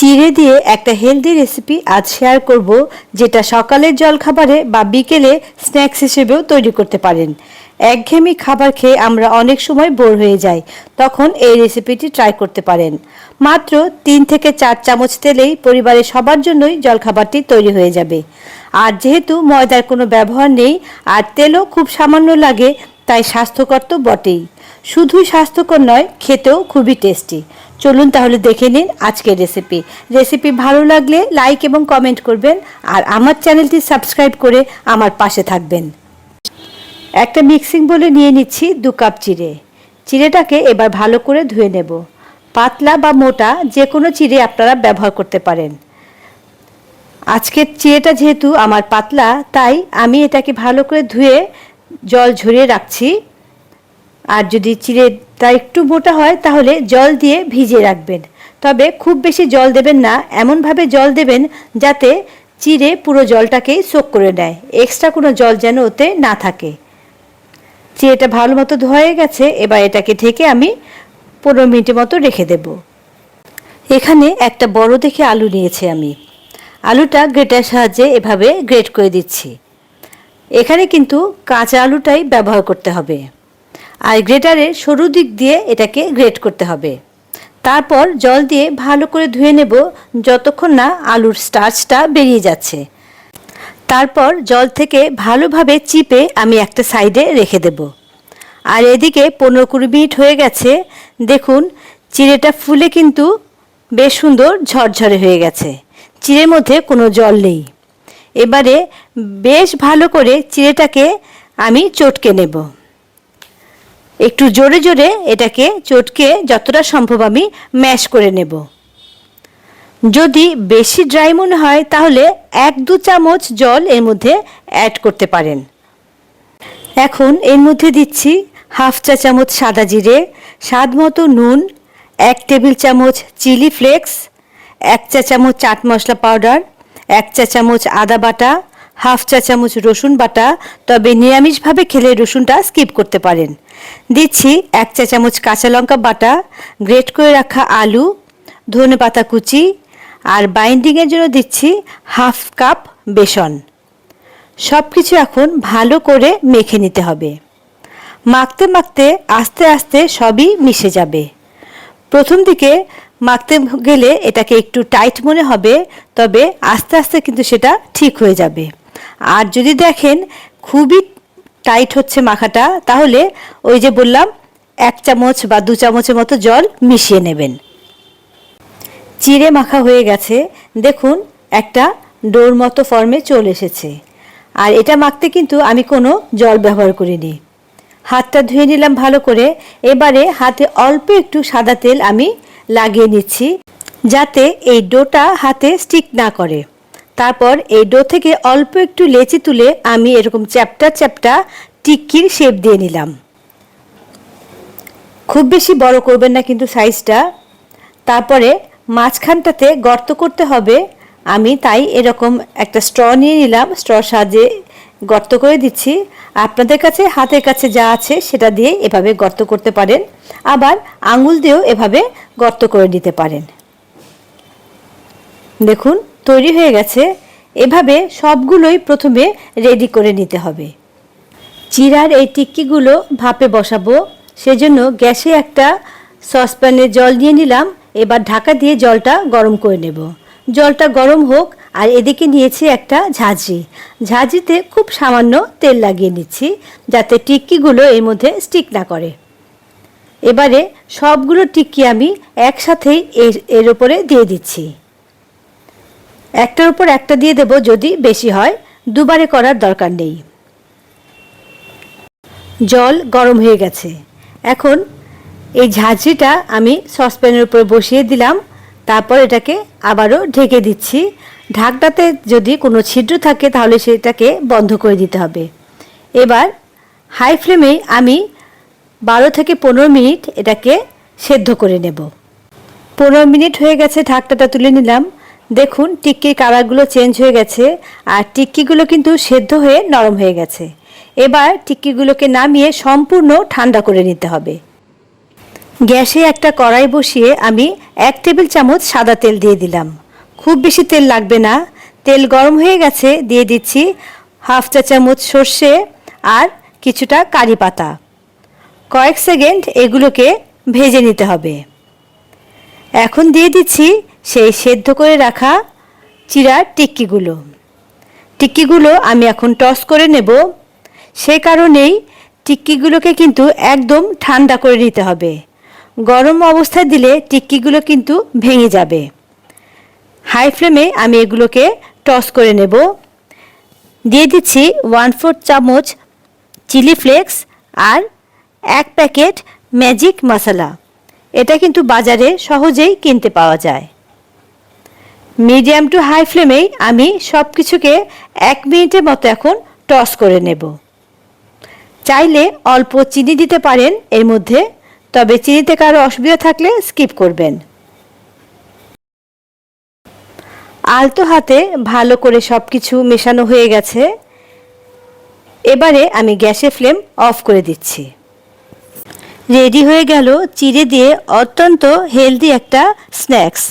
চিড়ে দিয়ে একটা হেলদি রেসিপি আজ শেয়ার করব, যেটা সকালের জলখাবারে বা বিকেলে স্ন্যাক্স হিসেবেও তৈরি করতে পারেন। একঘেয়েমি খাবার খেয়ে আমরা অনেক সময় বোর হয়ে যাই, তখন এই রেসিপিটি ট্রাই করতে পারেন। মাত্র তিন থেকে চার চামচ তেলেই পরিবারের সবার জন্যই জলখাবারটি তৈরি হয়ে যাবে। আর যেহেতু ময়দার কোনো ব্যবহার নেই, আর তেলও খুব সামান্য লাগে, তাই স্বাস্থ্যকর তো বটেই। শুধুই স্বাস্থ্যকর নয়, খেতেও খুবই টেস্টি চলুন তাহলে দেখে নিন আজকের রেসিপি রেসিপি ভালো লাগলে লাইক এবং কমেন্ট করবেন আর আমার চ্যানেলটি সাবস্ক্রাইব করে আমার পাশে থাকবেন। একটা মিক্সিং বলে নিয়ে নিচ্ছি দু কাপ চিড়ে। চিড়েটাকে এবার ভালো করে ধুয়ে নেব। পাতলা বা মোটা যে কোনো চিড়ে আপনারা ব্যবহার করতে পারেন। আজকের চিড়েটা যেহেতু আমার পাতলা, তাই আমি এটাকে ভালো করে ধুয়ে জল ঝরিয়ে রাখছি। আর যদি চিড়েটা একটু মোটা হয়, তাহলে জল দিয়ে ভিজিয়ে রাখবেন। তবে খুব বেশি জল দেবেন না, এমনভাবে জল দেবেন যাতে চিড়ে পুরো জলটাকেই সোক করে নেয়। এক্সট্রা কোনো জল যেন ওতে না থাকে। চিড়েটা ভালো মতো ধোয়া গেছে, এবার এটাকে ঢেকে আমি পনেরো মিনিটের মতো রেখে দেব। এখানে একটা বড় দেখে আলু নিয়েছি আমি। আলুটা গ্রেটার সাহায্যে এভাবে গ্রেট করে দিচ্ছি। এখানে কিন্তু কাঁচা আলুটাই ব্যবহার করতে হবে। আর গ্রেটারের সরু দিক দিয়ে এটাকে গ্রেট করতে হবে। তারপর জল দিয়ে ভালো করে ধুয়ে নেব যতক্ষণ না আলুর স্টার্চটা বেরিয়ে যাচ্ছে। তারপর জল থেকে ভালোভাবে চিপে আমি একটা সাইডে রেখে দেব। আর এদিকে পনেরো কুড়ি মিনিট হয়ে গেছে। দেখুন, চিড়েটা ফুলে কিন্তু বেশ সুন্দর ঝরঝরে হয়ে গেছে। চিড়ের মধ্যে কোনো জল নেই। এবারে বেশ ভালো করে চিড়েটাকে আমি চটকে নেব। একটু জোরে জোরে এটাকে চটকে যতটা সম্ভব আমি ম্যাশ করে নেব। যদি বেশি ড্রাই মনে হয়, তাহলে এক দু চামচ জল এর মধ্যে অ্যাড করতে পারেন। এখন এর মধ্যে দিচ্ছি হাফ চা চামচ সাদা জিরে, স্বাদ মতো নুন, এক টেবিল চামচ চিলি ফ্লেক্স, এক চা চামচ চাট মশলা পাউডার, এক চা চামচ আদা বাটা হাফ চা চামচ রসুন বাটা, তবে নিরামিষভাবে খেলে রসুনটা স্কিপ করতে পারেন। দিচ্ছি এক চা চামচ কাঁচা লঙ্কা বাটা, গ্রেট করে রাখা আলু, ধনে পাতা কুচি, আর বাইন্ডিংয়ের জন্য দিচ্ছি হাফ কাপ বেসন। সব কিছু এখন ভালো করে মেখে নিতে হবে। মাখতে মাখতে আস্তে আস্তে সবই মিশে যাবে। প্রথম দিকে মাখতে গেলে এটাকে একটু টাইট মনে হবে, তবে আস্তে আস্তে কিন্তু সেটা ঠিক হয়ে যাবে। আর যদি দেখেন খুবই টাইট হচ্ছে মাখাটা, তাহলে ওই যে বললাম, এক চামচ বা দু চামচের মতো জল মিশিয়ে নেবেন। চিড়ে মাখা হয়ে গেছে। দেখুন, একটা ডোর মতো ফর্মে চলে এসেছে। আর এটা মাখতে কিন্তু আমি কোনো জল ব্যবহার করিনি। হাতটা ধুয়ে নিলাম ভালো করে। এবারে হাতে অল্প একটু সাদা তেল আমি লাগিয়ে নিচ্ছি, যাতে এই ডোটা হাতে স্টিক না করে। তারপর এই ডো থেকে অল্প একটু লেচি তুলে আমি এরকম চ্যাপটা চ্যাপটা টিক্কির শেপ দিয়ে নিলাম। খুব বেশি বড় করবেন না কিন্তু সাইজটা। তারপরে মাঝখানটাতে গর্ত করতে হবে। আমি তাই এরকম একটা স্ট্র নিয়ে নিলাম, স্ট্র সাহায্যে গর্ত করে দিচ্ছি। আপনাদের কাছে, হাতের কাছে যা আছে সেটা দিয়ে এভাবে গর্ত করতে পারেন। আবার আঙুল দিয়েও এভাবে গর্ত করে দিতে পারেন। দেখুন তৈরি হয়ে গেছে, এভাবে সবগুলোই প্রথমে রেডি করে নিতে হবে। চিরার এই টিক্কিগুলো ভাপে বসাবো, সেজন্য গ্যাসে একটা সসপ্যানে জল দিয়ে নিলাম, এবার ঢাকা দিয়ে জলটা গরম করে নেব। জলটা গরম হোক, আর এদিকে নিয়েছি একটা ঝাঁঝরি ঝাঁঝরিতে খুব সামান্য তেল লাগিয়ে নিচ্ছি, যাতে টিক্কিগুলো এর মধ্যে স্টিক না করে। এবারে সবগুলো টিক্কি আমি একসাথেই এর এর ওপরে দিয়ে দিচ্ছি। একটার উপর একটা দিয়ে দেব যদি বেশি হয়। দুবারে করার দরকার নেই। জল গরম হয়ে গেছে। এখন এই ঝাঁঝরিটা আমি সসপ্যানের উপর বসিয়ে দিলাম। তারপর এটাকে আবারও ঢেকে দিচ্ছি। ঢাকটাতে যদি কোনো ছিদ্র থাকে তাহলে সেটাকে বন্ধ করে দিতে হবে। এবার হাই ফ্লেমে আমি বারো থেকে পনেরো মিনিট এটাকে সেদ্ধ করে নেব। পনেরো মিনিট হয়ে গেছে ঢাকটাটা তুলে নিলাম। দেখুন, টিক্কির কালারগুলো চেঞ্জ হয়ে গেছে আর টিক্কিগুলো কিন্তু সেদ্ধ হয়ে নরম হয়ে গেছে। এবার টিক্কিগুলোকে নামিয়ে সম্পূর্ণ ঠান্ডা করে নিতে হবে। গ্যাসে একটা কড়াই বসিয়ে আমি এক টেবিল চামচ সাদা তেল দিয়ে দিলাম। খুব বেশি তেল লাগবে না। তেল গরম হয়ে গেছে, দিয়ে দিচ্ছি হাফ চা চামচ সর্ষে আর কিছুটা কারি পাতা। কয়েক সেকেন্ড এগুলোকে ভেজে নিতে হবে। এখন দিয়ে দিচ্ছি সেই সেদ্ধ করে রাখা চিরার টিক্কিগুলো। টিক্কিগুলো আমি এখন টস করে নেব। সে কারণেই টিক্কিগুলোকে কিন্তু একদম ঠান্ডা করে নিতে হবে। গরম অবস্থায় দিলে টিক্কিগুলো কিন্তু ভেঙে যাবে। হাই ফ্লেমে আমি এগুলোকে টস করে নেব। দিয়ে দিচ্ছি ওয়ান ফোর্থ চামচ চিলি ফ্লেক্স আর এক প্যাকেট ম্যাজিক মশলা। এটা কিন্তু বাজারে সহজেই কিনতে পাওয়া যায়। মিডিয়াম টু হাই ফ্লেমেই আমি সব কিছুকে এক মিনিটের মতো এখন টস করে নেব। চাইলে অল্প চিনি দিতে পারেন এর মধ্যে, তবে চিনিতে কারও অসুবিধা থাকলে স্কিপ করবেন। আলতো হাতে ভালো করে সব কিছু মেশানো হয়ে গেছে। এবারে আমি গ্যাসের ফ্লেম অফ করে দিচ্ছি। রেডি হয়ে গেল চিড়ে দিয়ে অত্যন্ত হেলদি একটা স্ন্যাক্স।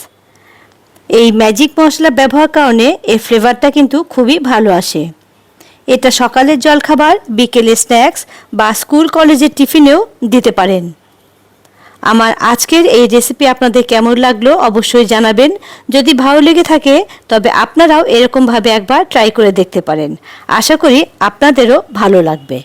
এই ম্যাজিক মশলা ব্যবহার কারণে এর ফ্লেভারটা কিন্তু খুবই ভালো আসে। এটা সকালের জলখাবার, বিকেলে স্ন্যাক্স বা স্কুল কলেজের টিফিনেও দিতে পারেন। আমার আজকের এই রেসিপি আপনাদের কেমন লাগল অবশ্যই জানাবেন। যদি ভালো লেগে থাকে, তবে আপনারাও এরকমভাবে একবার ট্রাই করে দেখতে পারেন। আশা করি আপনাদেরও ভালো লাগবে।